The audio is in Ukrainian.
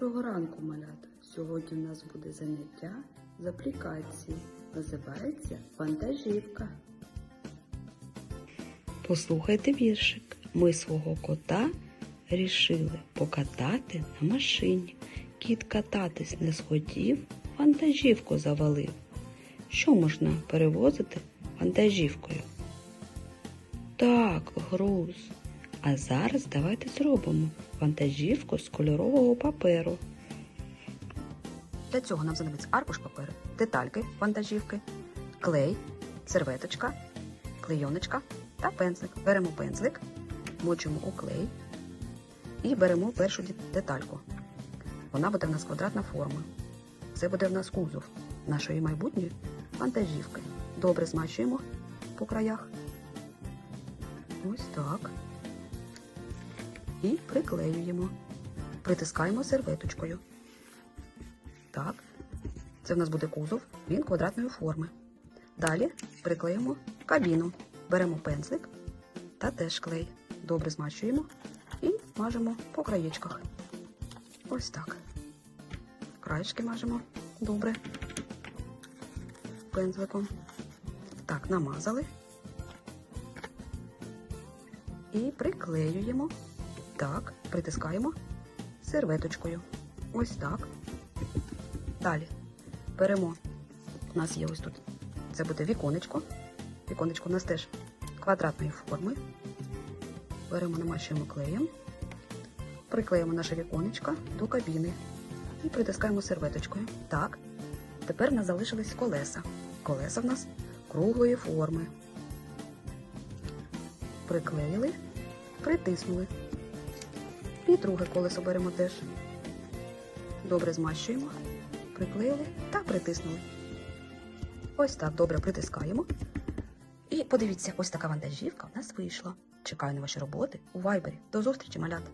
Доброго ранку, малята! Сьогодні у нас буде заняття з аплікації. Називається вантажівка. Послухайте віршик. Ми свого кота рішили покатати на машині. Кіт кататись не схотів, вантажівку завалив. Що можна перевозити вантажівкою? Так, груз. А зараз давайте зробимо вантажівку з кольорового паперу. Для цього нам знадобиться аркуш паперу, детальки вантажівки, клей, серветочка, клейоночка та пензлик. Беремо пензлик, мочимо у клей і беремо першу детальку. Вона буде в нас квадратна форма. Це буде в нас кузов нашої майбутньої вантажівки. Добре змащуємо по краях. Ось так. І приклеюємо. Притискаємо серветочкою. Так. Це в нас буде кузов, він квадратної форми. Далі приклеїмо кабіну. Беремо пензлик та теж клей. Добре змащуємо і мажемо по краєчках. Ось так. Краєчки мажемо добре. Пензликом. Так, намазали. І приклеюємо. Так, притискаємо серветочкою. Ось так. Далі беремо. У нас є ось тут. Це буде віконечко. Віконечко у нас теж квадратної форми. Беремо, намащуємо клеєм, приклеїмо наше віконечко до кабіни і притискаємо серветочкою. Так. Тепер в нас залишились колеса. Колеса в нас круглої форми. Приклеїли, притиснули. І друге колесо беремо теж. Добре змащуємо, приклеїли та притиснули. Ось так добре притискаємо. І подивіться, ось така вантажівка в нас вийшла. Чекаю на ваші роботи у вайбері. До зустрічі, малята!